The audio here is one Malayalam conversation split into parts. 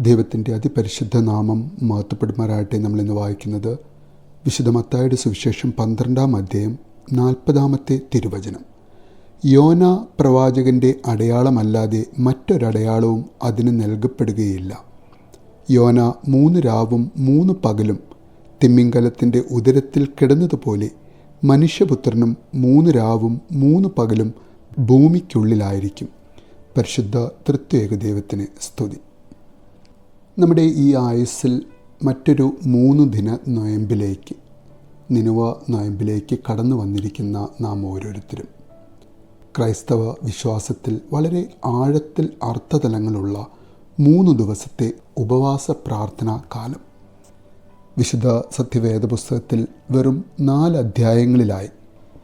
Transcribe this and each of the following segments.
ദൈവത്തിന്റെ അതിപരിശുദ്ധ നാമം മഹത്വപ്പെടുമാറാകട്ടെ നമ്മളിന്ന് വായിക്കുന്നത് വിശുദ്ധ മത്തായുടെ സുവിശേഷം പന്ത്രണ്ടാം അധ്യായം നാൽപ്പതാമത്തെ തിരുവചനം. യോന പ്രവാചകന്റെ അടയാളമല്ലാതെ മറ്റൊരടയാളവും അതിന് നൽകപ്പെടുകയില്ല. യോന മൂന്ന് രാവും മൂന്ന് പകലും തിമ്മിങ്കലത്തിന്റെ ഉദരത്തിൽ കിടന്നതുപോലെ മനുഷ്യപുത്രനും മൂന്ന് രാവും മൂന്ന് പകലും ഭൂമിക്കുള്ളിലായിരിക്കും. പരിശുദ്ധ തൃത്വേക ദൈവത്തിന് സ്തുതി. നമ്മുടെ ഈ ആയുസ്സിൽ മറ്റൊരു മൂന്ന് ദിന നോയമ്പിലേക്ക് നിനുവ നോയമ്പിലേക്ക് കടന്നു വന്നിരിക്കുന്ന നാം ഓരോരുത്തരും. ക്രൈസ്തവ വിശ്വാസത്തിൽ വളരെ ആഴത്തിൽ അർത്ഥതലങ്ങളുള്ള മൂന്ന് ദിവസത്തെ ഉപവാസ പ്രാർത്ഥനാ കാലം. വിശുദ്ധ സത്യവേദ പുസ്തകത്തിൽ വെറും നാല് അധ്യായങ്ങളിലായി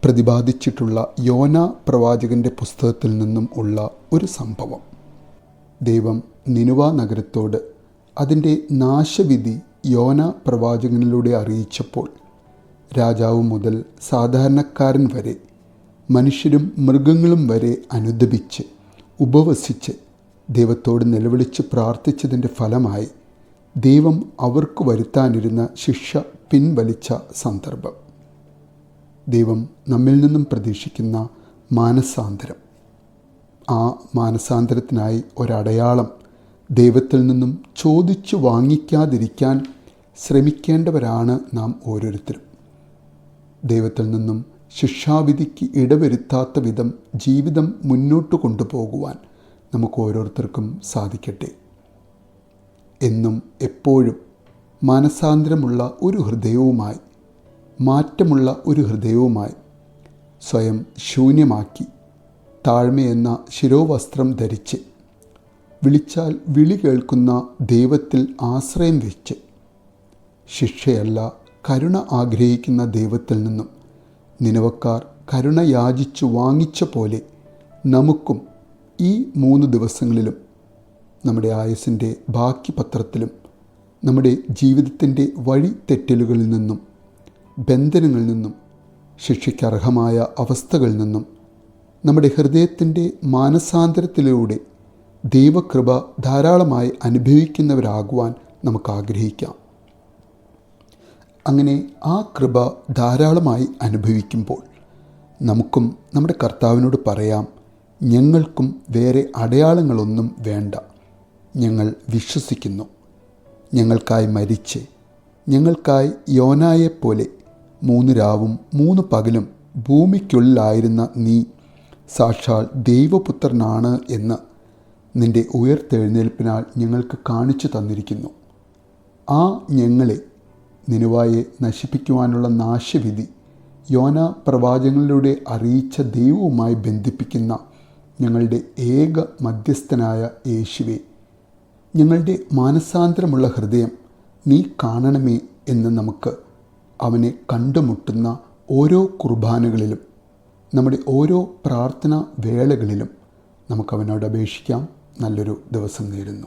പ്രതിപാദിച്ചിട്ടുള്ള യോന പ്രവാചകന്റെ പുസ്തകത്തിൽ നിന്നും ഉള്ള ഒരു സംഭവം. ദൈവം നിനുവ നഗരത്തോട് അതിന്റെ നാശവിധി യോന പ്രവാചകനിലൂടെ അറിയിച്ചപ്പോൾ രാജാവ് മുതൽ സാധാരണക്കാരൻ വരെ മനുഷ്യരും മൃഗങ്ങളും വരെ അനുദപിച്ച് ഉപവസിച്ച് ദൈവത്തോട് നിലവിളിച്ച് പ്രാർത്ഥിച്ചതിന്റെ ഫലമായി ദൈവം അവർക്ക് വരുത്താനിരുന്ന ശിക്ഷ പിൻവലിച്ച സന്ദർഭം. ദൈവം നമ്മിൽ നിന്നും പ്രതീക്ഷിക്കുന്ന മാനസാന്തരം. ആ മാനസാന്തരത്തിനായി ഒരടയാളം ദൈവത്തിൽ നിന്നും ചോദിച്ചു വാങ്ങിക്കാതിരിക്കാൻ ശ്രമിക്കേണ്ടവരാണ് നാം ഓരോരുത്തരും. ദൈവത്തിൽ നിന്നും ശിക്ഷാവിധിക്ക് ഇടവരുത്താത്ത വിധം ജീവിതം മുന്നോട്ട് കൊണ്ടുപോകുവാൻ നമുക്ക് ഓരോരുത്തർക്കും സാധിക്കട്ടെ. എന്നും എപ്പോഴും മനസാന്തരമുള്ള ഒരു ഹൃദയവുമായി മാറ്റമുള്ള ഒരു ഹൃദയവുമായി സ്വയം ശൂന്യമാക്കി താഴ്മയെന്ന ശിരോവസ്ത്രം ധരിച്ച് വിളിച്ചാൽ വിളി കേൾക്കുന്ന ദൈവത്തിൽ ആശ്രയം വെച്ച് ശിക്ഷയല്ല കരുണ ആഗ്രഹിക്കുന്ന ദൈവത്തിൽ നിന്നും നിലവക്കാർ കരുണ യാചിച്ചു വാങ്ങിച്ച പോലെ നമുക്കും ഈ മൂന്ന് ദിവസങ്ങളിലും നമ്മുടെ ആയുസിന്റെ ബാക്കി പത്രത്തിലും നമ്മുടെ ജീവിതത്തിന്റെ വഴി തെറ്റലുകളിൽ നിന്നും ബന്ധനങ്ങളിൽ നിന്നും ശിക്ഷയ്ക്കർഹമായ അവസ്ഥകളിൽ നിന്നും നമ്മുടെ ഹൃദയത്തിന്റെ മാനസാന്തരത്തിലൂടെ ദൈവകൃപ ധാരാളമായി അനുഭവിക്കുന്നവരാകുവാൻ നമുക്ക് ആഗ്രഹിക്കാം. അങ്ങനെ ആ കൃപ ധാരാളമായി അനുഭവിക്കുമ്പോൾ നമുക്കും നമ്മുടെ കർത്താവിനോട് പറയാം ഞങ്ങൾക്കും വേറെ അടയാളങ്ങളൊന്നും വേണ്ട. ഞങ്ങൾ വിശ്വസിക്കുന്നു. ഞങ്ങൾക്കായി മരിച്ച് ഞങ്ങൾക്കായി യോനായെപ്പോലെ മൂന്ന് രാവും മൂന്ന് പകലും ഭൂമിക്കുള്ളിലായിരുന്ന നീ സാക്ഷാൽ ദൈവപുത്രനാണ് എന്ന് നിന്റെ ഉയർത്തെഴുന്നേൽപ്പിനാൽ ഞങ്ങൾക്ക് കാണിച്ചു തന്നിരിക്കുന്നു. ആ ഞങ്ങളെ നിനുവായെ നശിപ്പിക്കുവാനുള്ള നാശവിധി യോന പ്രവാചകങ്ങളിലൂടെ അറിയിച്ച ദൈവവുമായി ബന്ധിപ്പിക്കുന്ന ഞങ്ങളുടെ ഏക മധ്യസ്ഥനായ യേശുവെ ഞങ്ങളുടെ മാനസാന്തരമുള്ള ഹൃദയം നീ കാണണമേ എന്ന് നമുക്ക് അവനെ കണ്ടുമുട്ടുന്ന ഓരോ കുർബാനകളിലും നമ്മുടെ ഓരോ പ്രാർത്ഥനാ വേളകളിലും നമുക്ക് അവനോട് അപേക്ഷിക്കാം. നല്ലൊരു ദിവസം നേരുന്നു.